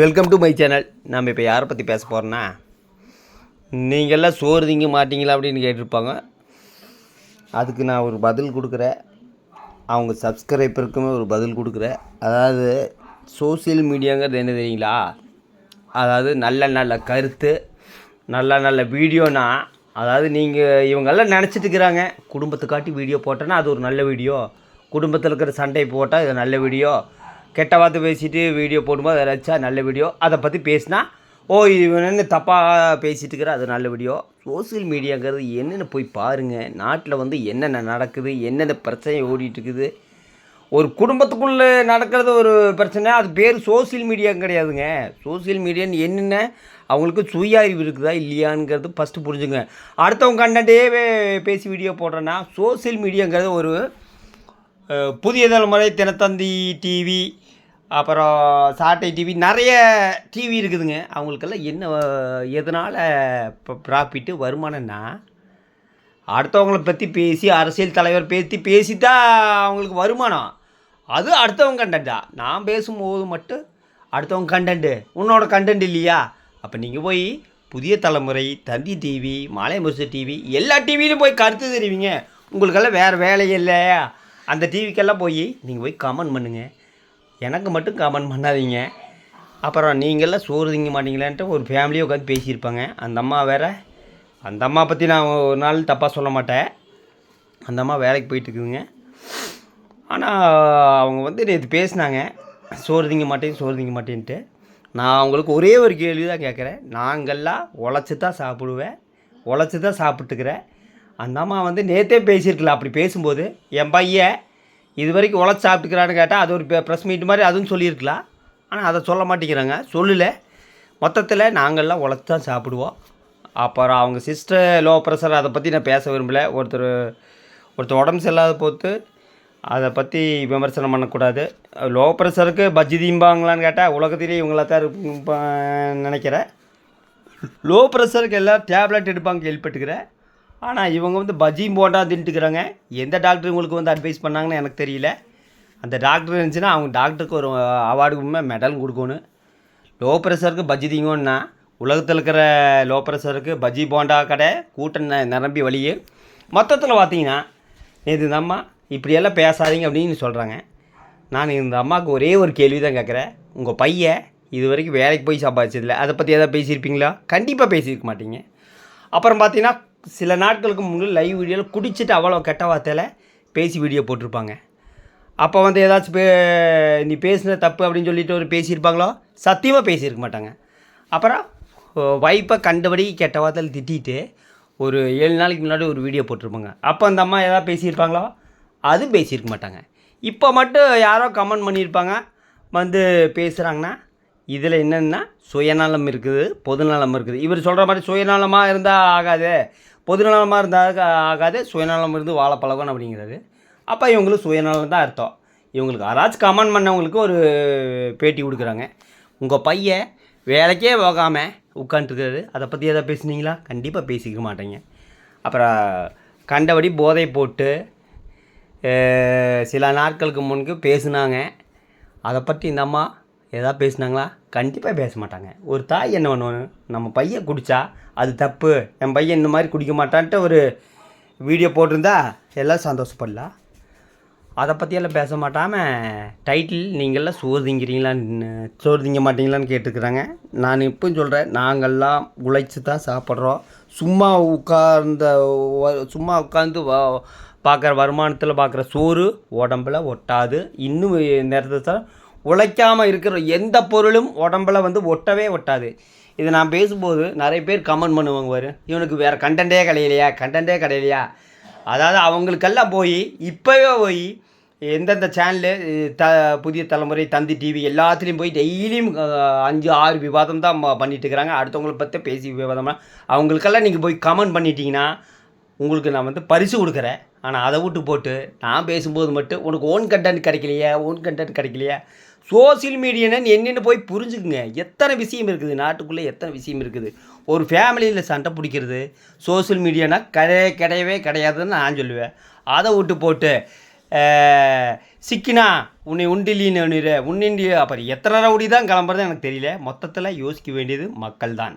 Welcome to my channel நம்ம இப்போ யாரை பற்றி பேச போகிறோன்னா நீங்கள்லாம் சோறு திங்க மாட்டிங்களா அப்படின்னு கேட்டிருப்பாங்க. அதுக்கு நான் ஒரு பதில் கொடுக்குறேன். அவங்க சப்ஸ்கிரைபருக்குமே ஒரு பதில் கொடுக்குறேன். அதாவது சோசியல் மீடியாங்கிறது என்ன தெரியுங்களா? அதாவது நல்ல நல்ல கருத்து நல்ல நல்ல வீடியோனா அதாவது நீங்கள் இவங்கெல்லாம் நினச்சிட்டு இருக்கிறாங்க. குடும்பத்தை காட்டி வீடியோ போட்டோன்னா அது ஒரு நல்ல வீடியோ குடும்பத்தில் இருக்கிற சண்டை போட்டால் இது நல்ல வீடியோ கெட்ட வார்த்தை பேசிட்டு வீடியோ போடும்போது ஏதாச்சும் நல்ல வீடியோ. அதை பற்றி பேசினா ஓ இவன் தப்பாக பேசிகிட்டு இருக்கிற அது நல்ல வீடியோ. சோசியல் மீடியாங்கிறது என்னென்ன போய் பாருங்கள் நாட்டில் வந்து என்னென்ன நடக்குது என்னென்ன பிரச்சனை ஓடிட்டுருக்குது. ஒரு குடும்பத்துக்குள்ளே நடக்கிறது ஒரு பிரச்சனை அது பேர் சோசியல் மீடியா கிடையாதுங்க. சோசியல் மீடியான்னு என்னென்ன அவங்களுக்கு சுய அறிவு இருக்குதா இல்லையாங்கிறது ஃபஸ்ட்டு புரிஞ்சுங்க. அடுத்தவங்க கண்டே பேசி வீடியோ போடுறேன்னா சோசியல் மீடியாங்கிறது ஒரு புதிய தலைமுறை தினத்தந்தி டிவி அப்புறம் சாட்டை டிவி நிறைய டிவி இருக்குதுங்க. அவங்களுக்கெல்லாம் என்ன எதனால் இப்போ ப்ராஃபிட்டு வருமானம்னா அடுத்தவங்கள பற்றி பேசி அரசியல் தலைவர் பேசி பேசி தான் அவங்களுக்கு வருமானம். அது அடுத்தவங்க கண்டென்ட்டா நான் பேசும்போது மட்டும் அடுத்தவங்க கண்டென்ட்டு உன்னோட கண்டென்ட் இல்லையா? அப்போ நீங்கள் போய் புதிய தலைமுறை தந்தி டிவி மாலை முரசு டிவி எல்லா டிவிலையும் போய் கருத்து தெரிவிங்க. உங்களுக்கெல்லாம் வேறு வேலை இல்லையா? அந்த டிவிக்கெல்லாம் போய் நீங்கள் போய் கமெண்ட் பண்ணுங்கள் எனக்கு மட்டும் கமெண்ட் பண்ணாதீங்க. அப்புறம் நீங்களாம் சோறு திங்க மாட்டீங்களான்ட்டு ஒரு ஃபேமிலியை உட்காந்து பேசியிருப்பாங்க. அந்த அம்மா வேறு அந்த அம்மா பற்றி நான் ஒரு நாள் தப்பாக சொல்ல மாட்டேன். அந்த அம்மா வேலைக்கு போயிட்டு இருக்குதுங்க. ஆனால் அவங்க வந்து நேற்று பேசினாங்க. சோறு திங்க மாட்டேன் சோறு திங்க மாட்டேன்ட்டு. நான் அவங்களுக்கு ஒரே ஒரு கேள்வி தான் கேட்குறேன். நாங்கள்லாம் உழைச்சி தான் சாப்பிடுவேன் உழைச்சி தான் சாப்பிட்டுக்கிறேன். அந்த அம்மா வந்து நேற்றே பேசியிருக்கலாம் அப்படி பேசும்போது. என் பையன் இது வரைக்கும் உழைச்சி சாப்பிட்டுக்கிறான்னு கேட்டால் அது ஒரு ப்ரெஸ் மீட் மாதிரி அதுவும் சொல்லியிருக்கலாம். ஆனால் அதை சொல்ல மாட்டேங்கிறாங்க. சொல்லலை. மொத்தத்தில் நாங்கள்லாம் உழைச்சி தான் சாப்பிடுவோம். அப்புறம் அவங்க சிஸ்டர் லோ ப்ரெஷர் அதை பற்றி நான் பேச விரும்பலை. ஒருத்தர் ஒருத்தர் உடம்பு சரியில்லாத போத்து அதை பற்றி விமர்சனம் பண்ணக்கூடாது. லோ ப்ரெஷருக்கு பஜ்ஜி தீம்பாங்களான்னு கேட்டால் உலகத்திலேயே இவங்களா தான் நினைக்கிறேன். லோ ப்ரெஷருக்கு எல்லாம் டேப்லெட் எடுப்பாங்க கேள்விப்பட்டுக்கிறேன். ஆனால் இவங்க வந்து பஜ்ஜியும் போண்டா தின்ட்டுக்கிறாங்க எந்த டாக்டர் உங்களுக்கு வந்து அட்வைஸ் பண்ணாங்கன்னு எனக்கு தெரியல. அந்த டாக்டர் இருந்துச்சுன்னா அவங்க டாக்டருக்கு ஒரு அவார்டுக்குமே மெடல் கொடுக்கணும். லோ ப்ரெஷருக்கு பஜ்ஜி தீங்கோன்னா உலகத்தில் இருக்கிற லோ ப்ரெஷருக்கு பஜ்ஜி போண்டா கடை கூட்டம் நிரம்பி வழியே மொத்தத்தில் பார்த்தீங்கன்னா நேற்று இந்த அம்மா இப்படியெல்லாம் பேசாதீங்க அப்படின்னு சொல்கிறாங்க நான் இந்த அம்மாவுக்கு ஒரே ஒரு கேள்வி தான் கேட்குறேன் உங்கள் பையன் இது வரைக்கும் வேலைக்கு போய் சம்பாதிச்சதில்ல. அதை பற்றி எதாவது பேசியிருப்பீங்களா? கண்டிப்பாக பேசியிருக்க மாட்டீங்க. அப்புறம் பார்த்தீங்கன்னா சில நாட்களுக்கு முன்னாடி லைவ் வீடியோவில் குடிச்சிட்டு அவ்வளோ கெட்ட வார்த்தையில் பேசி வீடியோ போட்டிருப்பாங்க. அப்போ வந்து ஏதாச்சும் பே நீ பேசின தப்பு அப்படின்னு சொல்லிட்டு ஒரு பேசியிருப்பாங்களோ சத்தியமாக பேசியிருக்க மாட்டாங்க. அப்புறம் வைப்பை கண்டபடி கெட்ட வார்த்தையில் திட்டிட்டு ஒரு ஏழு நாளைக்கு முன்னாடி ஒரு வீடியோ போட்டிருப்பாங்க. அப்போ அந்த அம்மா எதாவது பேசியிருப்பாங்களோ அது பேசியிருக்க மாட்டாங்க. இப்போ மட்டும் யாரோ கமெண்ட் பண்ணியிருப்பாங்க வந்து பேசுகிறாங்கன்னா இதில் என்னென்னா சுயநலம் இருக்குது பொதுநலம் இருக்குது. இவர் சொல்கிற மாதிரி சுயநலமாக இருந்தால் ஆகாது. பொதுநலமாக இருந்தால் ஆகாது சுயநலம் இருந்து வாழ பழகணும் அப்படிங்கிறது. அப்போ இவங்களுக்கு சுயநலம் தான் அர்த்தம். இவங்களுக்கு யாராச்சும் கமெண்ட் பண்ணவங்களுக்கு ஒரு பேட்டி கொடுக்குறாங்க. உங்கள் பையன் வேலைக்கே போகாமல் உட்காந்துருக்காரு அதை பற்றி எதாவது பேசுனீங்களா? கண்டிப்பாக பேசிக்க மாட்டேங்க. அப்புறம் கண்டபடி போதை போட்டு சில நாட்களுக்கு முன்பு பேசுனாங்க. அதை பற்றி இந்த அம்மா எதாவது பேசுனாங்களா? கண்டிப்பாக பேச மாட்டாங்க. ஒரு தாய் என்ன பண்ணுவாங்க? நம்ம பையன் குடித்தா அது தப்பு. என் பையன் இந்த மாதிரி குடிக்க மாட்டான்ட்டு ஒரு வீடியோ போட்டிருந்தா எல்லாம் சந்தோஷப்படலாம். அதை பற்றியெல்லாம் பேச மாட்டாமல் டைட்டில் நீங்கள்லாம் சோறு திங்கிறீங்களான்னு சோறு திங்க மாட்டீங்களான்னு கேட்டுக்கிறாங்க நான் இப்போ சொல்கிறேன் நாங்கள்லாம் உழைச்சி தான் சாப்பிட்றோம். சும்மா உட்கார்ந்த சும்மா உட்காந்து பார்க்குற வருமானத்தில் பார்க்குற சோறு உடம்புல ஒட்டாது. இன்னும் நேரத்தை தான் உழைக்காமல் இருக்கிற எந்த பொருளும் உடம்புல வந்து ஒட்டவே ஒட்டாது. இது நான் பேசும்போது நிறைய பேர் கமெண்ட் பண்ணுவாங்க பாரு. இவனுக்கு வேறு கண்டென்ட்டே கிடையலையா? கண்டென்ட்டே கிடையலையா? அதாவது அவங்களுக்கெல்லாம் போய் இப்போவே போய் எந்தெந்த சேனலு த புதிய தலைமுறை தந்தி டிவி எல்லாத்துலேயும் போய் டெய்லியும் அஞ்சு ஆறு விவாதம் தான் பண்ணிட்டு இருக்கிறாங்க. அடுத்தவங்கள பற்றி பேசி விவாதமாக அவங்களுக்கெல்லாம் நீங்கள் போய் கமெண்ட் பண்ணிட்டீங்கன்னா உங்களுக்கு நான் வந்து பரிசு கொடுக்குறேன். ஆனால் அதை விட்டு போட்டு நான் பேசும்போது மட்டும் உனக்கு ஓன் கண்டென்ட் கிடைக்கலையா ஓன் கண்டென்ட் கிடைக்கலையா சோசியல் மீடியான்னு என்னென்னு போய் புரிஞ்சுக்குங்க. எத்தனை விஷயம் இருக்குது? நாட்டுக்குள்ளே எத்தனை விஷயம் இருக்குது? ஒரு ஃபேமிலியில் சண்டை பிடிக்கிறது சோசியல் மீடியானா கிடையவே கிடையவே கிடையாதுன்னு நான் சொல்லுவேன். அதை விட்டு போட்டு சிக்கினா உன்னை உண்டிலின்னு உன்னிண்டிய அப்புறம் எத்தனை ரவுடி தான் கிளம்புறது எனக்கு தெரியல. மொத்தத்தில் யோசிக்க வேண்டியது மக்கள் தான்